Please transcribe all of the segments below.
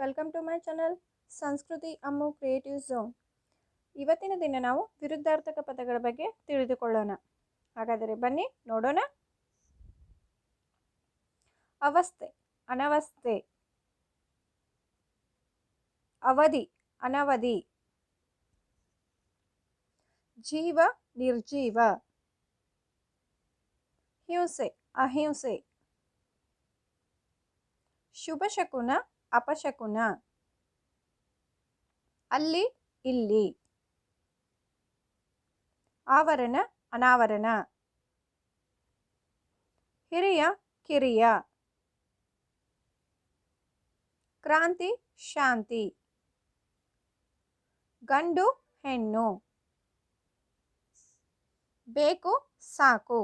Welcome to my channel ಸಂಸ್ಕೃತಿ ಅಮ್ಮು creative zone ಇವತ್ತಿನ ದಿನ ನಾವು ವಿರುದ್ಧಾರ್ಥಕ ಪದಗಳ ಬಗ್ಗೆ ತಿಳಿದುಕೊಳ್ಳೋಣ. ಹಾಗಾದರೆ ಬನ್ನಿ, ನೋಡೋಣ. ಅವಸ್ಥೆ, ಅನವಸ್ಥೆ. ಅವಧಿ, ಅನವಧಿ. ಜೀವ, ನಿರ್ಜೀವ. ಹಿಂಸೆ, ಅಹಿಂಸೆ. ಶುಭಶಕುನ ಅಪಶಕುನ. ಅಲ್ಲಿ, ಇಲ್ಲಿ. ಆವರಣ, ಅನಾವರಣ. ಹಿರಿಯ, ಕಿರಿಯ. ಕ್ರಾಂತಿ, ಶಾಂತಿ. ಗಂಡು, ಹೆಣ್ಣು. ಬೇಕು, ಸಾಕು.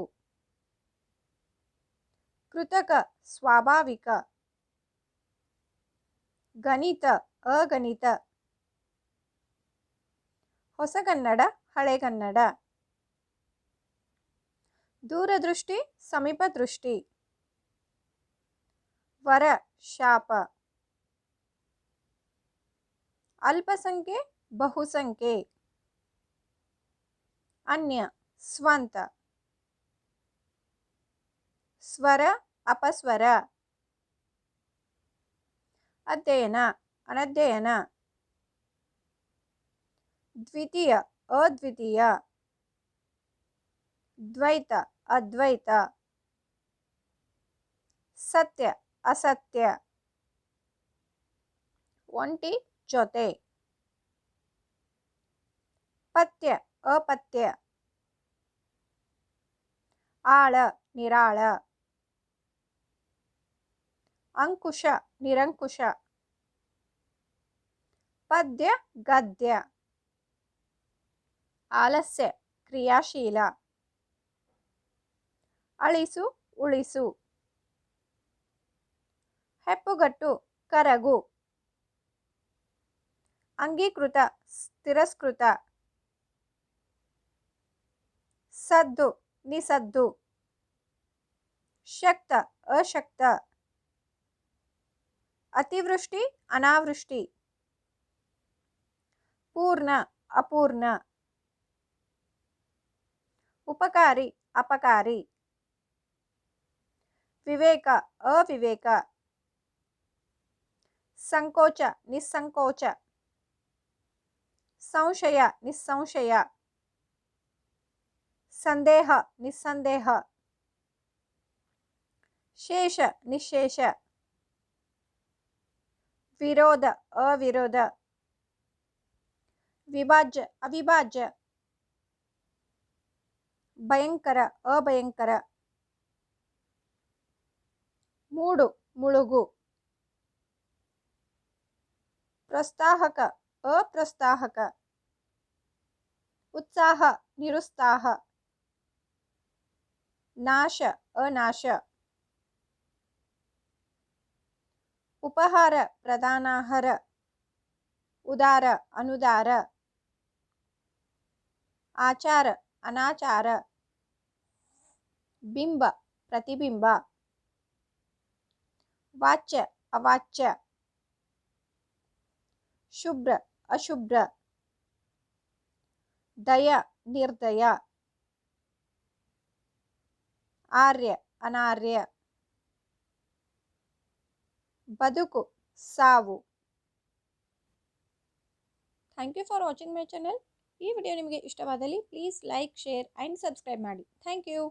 ಕೃತಕ, ಸ್ವಾಭಾವಿಕ. ಗಣಿತ, ಅಗಣಿತ. ಹೊಸಗನ್ನಡ ಹಳೆಗನ್ನಡ ದೂರದೃಷ್ಟಿ, ಸಮೀಪ ದೃಷ್ಟಿ. ವರ, ಶಾಪ. ಅಲ್ಪಸಂಖ್ಯೆ, ಬಹುಸಂಖ್ಯೆ. ಅನ್ಯ, ಸ್ವಂತ. ಸ್ವರ, ಅಪಸ್ವರ. ಅಧ್ಯಯನ, ಅನಧ್ಯಯನ. ದ್ವಿತೀಯ, ಅದ್ವಿತೀಯ. ದ್ವೈತ, ಅದ್ವೈತ. ಸತ್ಯ, ಅಸತ್ಯ. ಒಂಟಿ, ಜೊತೆ. ಪಥ್ಯ, ಅಪಥ್ಯ. ಆಳ, ನಿರಾಳ. ಅಂಕುಶ, ನಿರಂಕುಶ. ಪದ್ಯ, ಗದ್ಯ. ಆಲಸ್ಯ, ಕ್ರಿಯಾಶೀಲ. ಅಳಿಸು, ಉಳಿಸು. ಹೆಪ್ಪುಗಟ್ಟು, ಕರಗು. ಅಂಗೀಕೃತ, ತಿರಸ್ಕೃತ. ಸದ್ದು, ನಿಸದ್ದು. ಶಕ್ತ, ಅಶಕ್ತ. ಅತಿವೃಷ್ಟಿ, ಅನಾವೃಷ್ಟಿ. ಪೂರ್ಣ ಅಪೂರ್ಣ ಉಪಕಾರಿ ಅಪಕಾರಿ ವಿವೇಕ ಅವಿವೇಕ ಸಂಕೋಚ ನಿಸ್ಸಂಕೋಚ ಸಂಶಯ ನಿಸ್ಸಂಶಯ ಸಂದೇಹ ನಿಸ್ಸಂದೇಹ ಶೇಷ ನಿಶೇಷ ವಿರೋಧ ಅವಿರೋಧ ವಿಭಾಜ್ಯ ಅವಿಭಾಜ್ಯ. ಭಯಂಕರ, ಅಭಯಂಕರ. ಮೂಡು, ಮುಳುಗು. ಪ್ರಸ್ತಾಹಕ, ಅಪ್ರಸ್ತಾಹಕ. ಉತ್ಸಾಹ, ನಿರುತ್ಸಾಹ. ನಾಶ, ಅನಾಶ. ಉಪಹಾರ, ಪ್ರಧಾನಾಹಾರ. ಉದಾರ, ಅನುದಾರ. ಆಚಾರ ಅನಾಚಾರ ಬಿಂಬ ಪ್ರತಿಬಿಂಬ ವಾಚ್ಯ ಅವಾಚ್ಯ ಶುಭ್ರ ಅಶುಭ್ರ ದಯ ನಿರ್ದಯ ಆರ್ಯ ಅನಾರ್ಯ ಬದುಕು ಸಾವು thank you for watching my channel ಈ ವಿಡಿಯೋ ನಿಮಗೆ ಇಷ್ಟವಾದಲ್ಲಿ please like share and subscribe ಮಾಡಿ. Thank you